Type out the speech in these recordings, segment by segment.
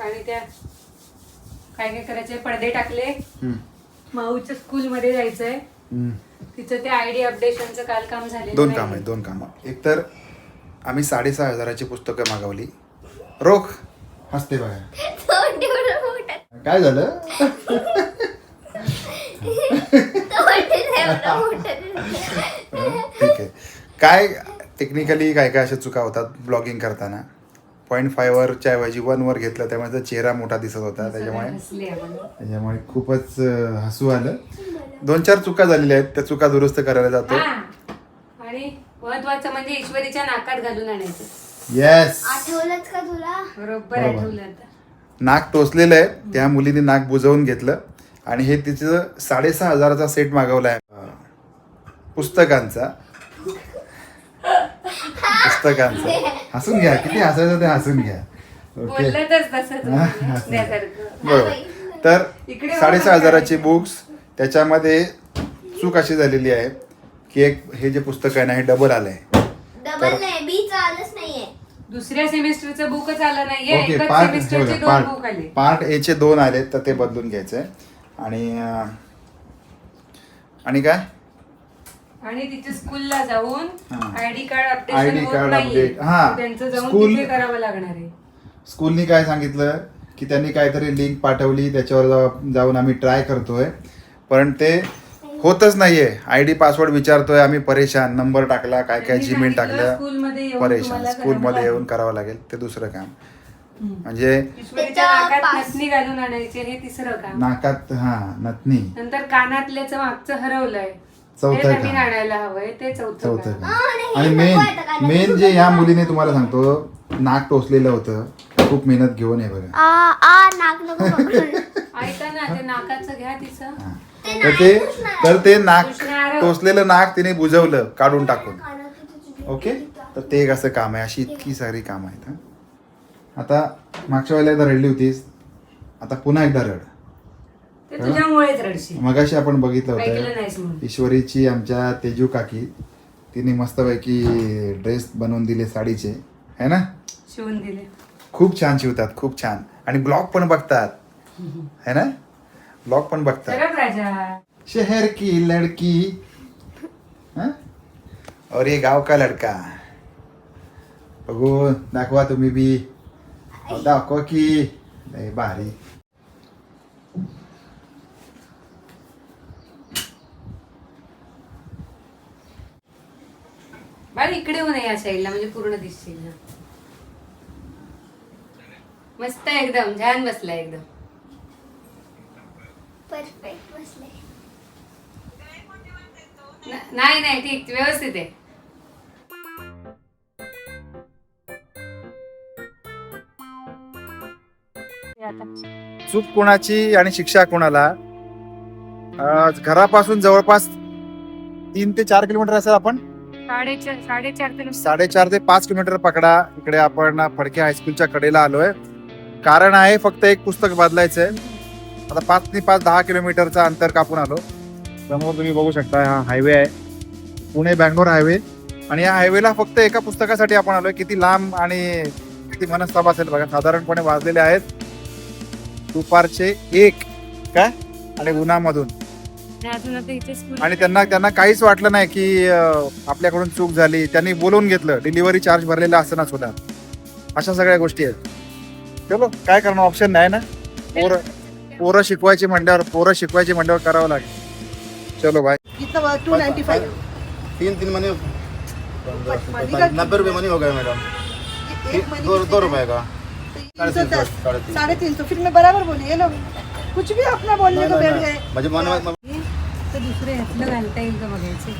आणि त्या काय काय करायचे पडदे टाकले. माऊच्या स्कूल मध्ये जायचंय. तिचं ते आयडी अपडेशनचं काल काम झालेलं दोन. काम आहेत दोन काम. एक तर आम्ही साडेसहा हजाराची पुस्तकं मागवली. रोख हसते बघा काय झालं? ठीक आहे. काय टेक्निकली काय काय अशा चुका होतात ब्लॉगिंग करताना? पॉईंट फायवरच्या ऐवजी वनवर घेतलं त्यामुळे त्याचा चेहरा मोठा दिसत होता त्याच्यामुळे. त्याच्यामुळे खूपच हसू आलं. दोन चार चुका झालेल्या आहेत त्या चुका दुरुस्त करायला जातो. हा. आणि महत्वाचं म्हणजे ईश्वरीच्या नाकात घालून आणायचं. येस आठवलंच का तुला? बरोबर. आठवलं नाक टोचलेलं आहे त्या मुलीने नाक बुजवून घेतलं. आणि हे तिचं साडेसहा हजाराचा सेट मागवला आहे. पुस्तकांचा. पुस्तकांचा हसून घ्या किती हसायचं ते हसून घ्या. ओके. हसण्यासारखं बरोबर. तर साडेसहा. हजाराची बुक्स त्याच्यामध्ये चूक अशी झालेली आहे की एक हे जे पुस्तक आहे ना हे डबल आलंय. डबल नाही बी आलंच नाहीये. दुसऱ्या सेमिस्टरचं बुकच आलं नाहीये. ओके एकच पार्ट सेमिस्टरचे दोन बुक आले. पार्ट पार्ट ए चे दोन आले तर ते बदलून घ्यायचंय. आणि अं, आणि काय? आणि तिथे स्कूलला जाऊन हा. आयडी कार्ड ID होत नाहीये. update. हा. त्यांचं जाऊन School- तिथे करावं लागणार आहे. स्कूलनी काय सांगितलं? की त्यांनी काहीतरी लिंक पाठवली त्याच्यावर जाऊ- जाऊन आम्ही ट्राय करतोय. पण ते होतच नाहीये. आय डी पासवर्ड विचारतोय आम्ही परेशान. नंबर टाकला काय काय त्यांनी जीमेल सांगितलं, टाकलं. स्कूलमध्ये येऊन परेशान. तुम्हाला स्कूलमध्ये करावं येऊन. करावं लागेल. ते दुसरं काम. म्हणजे त्याच्या नाकात पास- नथनी घालून आणायचे हे तिसरं काम. नाकात हा नथनी. नंतर कानातल्याचं मागचं हरवलंय. चौथं ते नवीन काम. आणायला हवंय ते चौथं आणि मेन? मेन जे ह्या मुलीने तुम्हाला सांगतो नाक टोचलेलं होतं खूप मेहनत घेऊन आहे बघा आ आ नाक नको पकडून. ऐका ना ते नाकाचं घ्या तिचं हा. तर ते तर ते नाक पुसणार. टोचलेलं नाक तिने बुजवलं काढून टाकून ओके तर ते एक असं काम आहे अशी इतकी सारी काम आहेत हं. आता मागच्या वेळेला एकदा रडली होतीस आता पुन्हा एकदा रड ते तुझ्यामुळेच रडशी मगाशी आपण बघितलं ऐकलं होतं नाहीस म्हणून. ईश्वरीची आमच्या तेजू काकी तिने मस्तपैकी ड्रेस बनवून दिले साडीचे है ना? शिवून दिले. खूप छान शिवतात खूप छान. आणि ब्लॉग पण बघतात है ना? ब्लॉग पण बघतात. राजा. शहर की लड़की हं? और ये गाव का लड़का। बघू दाखवा तुम्ही बी. दाखवा की लय भारी बाळ इकडे होऊ नये या साईडला म्हणजे पूर्ण दिसशील ना. मस्त आहे एकदम छान बसला एकदम. परफेक्ट बसले. नाही नाही ठीक व्यवस्थित आहे. चूक कोणाची आणि शिक्षा कोणाला? घरापासून जवळपास तीन ते चार किलोमीटर असेल आपण? साडेचार साडेचार ते साडेचार ते पाच किलोमीटर पकडा. इकडे आपण फडके हायस्कूलच्या कडेला आलोय. कारण आहे फक्त एक पुस्तक बदलायचंय. आता पाच ते पाच दहा किलोमीटरचा अंतर कापून आलो. समोर तुम्ही बघू शकता हा हायवे आहे. पुणे बँगलोर हायवे आणि या हायवेला फक्त एका पुस्तकासाठी आपण आलोय. किती लांब आणि किती मनस्ताप असेल बघा. साधारणपणे वाजलेले आहेत. दुपारचे एक. काय? आणि उन्हामधून. अजून आता इथे स्कूल आणि त्यांना त्यांना काहीच वाटलं नाही की अं, आपल्याकडून चूक झाली. त्यांनी बोलवून घेतलं. डिलिव्हरी चार्ज भरलेला असताना सुद्धा. अशा सगळ्या गोष्टी आहेत. चलो काय करणार? ऑप्शन नाही ना? पोरं पोरं शिकवायची म्हणल्यावर पोरं शिकवायची म्हणल्यावर करावं लागेल. चलो बाय कितना टू नाइन्टी फाइव तीन तीन मनी नब्बे रुपये मनी हो गए मैडम एक दो कितने दो का? रुपए का? तीन सौ दस. साढ़े तीन सौ फिर मैं बराबर बोली ये लोग कुछ भी अपना बोलने को बैठ गए। म्हणजे मन तर दुसरे ह्यातलं घालता येईल का बघायचे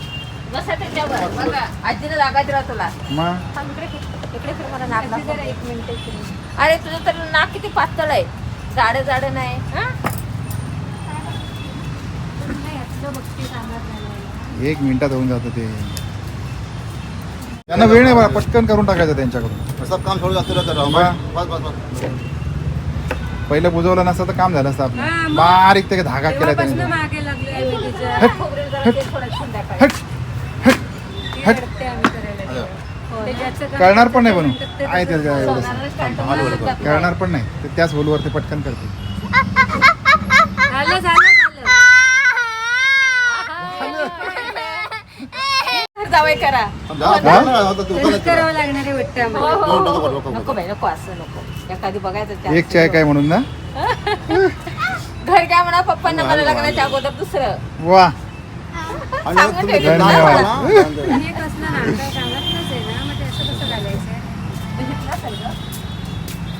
बसा त्याच्यावर बघा आजीने जागा दिला तुला मग थांब इकडे फिर. इकडे फिर मला नाक जरा. एक मिनिट. अरे तुझं तर नाक किती पातळ आहे जाडे जाडे नाही हं? नाही, ह्यातलं बघते कानात घालायला. एक मिनिटात होऊन जातं ते त्यांना वेळ नाही बघा पटकन करून टाकायचं त्यांच्याकडून सब काम छोड़ जाते रहते रहो। बस बस बस पहिलं बुजवलं नसतं तर काम झालं असतं हा, आपलं मग. बारीक ते धागा केला तेव्हापासून त्याने. मागे लागलोय आम्ही तिच्या खोबरेल जरा तेल थोडं संध्याकाळी हट ती रडते आम्ही करायला. अरे. होय ते ज्याचं काम कळणार पण नाही त्याचं बनवून ते आहे एवढं काढतो ना. कळणार पण नाही. ते त्याच होलवरती पटकन करते. झालं झालं झालं. जावई करा. जा, जा तू करावं लागणार आहे वाटतं आम्हाला. नको, बाई नको असं नको. एखादी बघायचं एक चाय काय म्हणून ना घर काय म्हणा पप्पांना मला लग्नाच्या अगोदर दुसरं वा आणि सांगून तुम्ही ठेवलं. नाही धन्यवाद. म्हणा ना. आणि एक असलं ना काय सांगतच आहे ना मग ते असं कसं घालायचं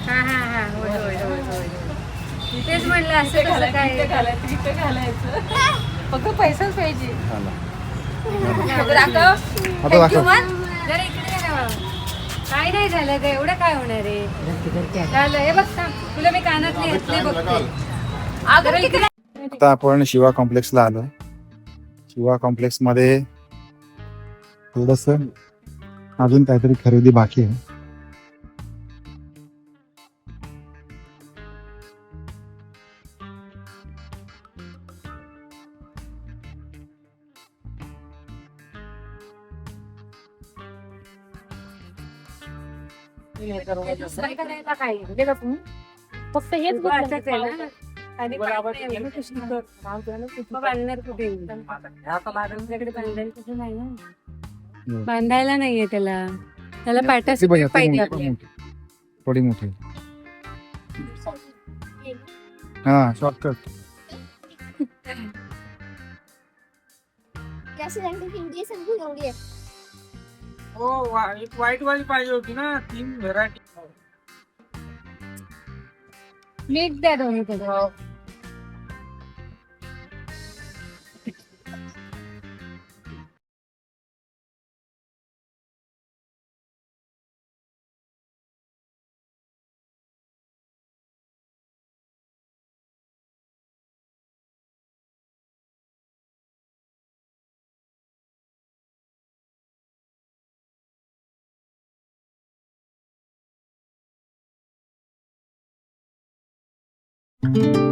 हा हा हा होय होय होय होय होय. तेच म्हणलं असं कसं काय घालायचं इथं घालायचं फक्त पैसाच पाहिजे झालं. मग दाखव आता Thank you, दाखव man. जरा इकडे ये ना बाबा. काय नाही झालं ग एवढं काय होणार आहे? झालं हे बघ. तुला मी कानातले घातले बघते. आता आपण शिवा कॉम्प्लेक्सला आलोय शिवा कॉम्प्लेक्समध्ये थोडस अजून काहीतरी खरेदी बाकी आहे. दुसरं करायला काय हे बघ तू. फक्त हेच आहे ना. आणि बांधणार कुठे? बांधायला कुठे? नाही. ना. बांधायला नाहीये त्याला. त्याला पाटा ती बघ, ती पाहिजे. थोडी मोठी. हा शॉर्टकट कशी समजून एवढी आहे. हो वा- एक व्हाईट वाली पाहिजे होती ना तीन व्हरायटी मिक्स द्या दोन्ही त्याच्यात. आहे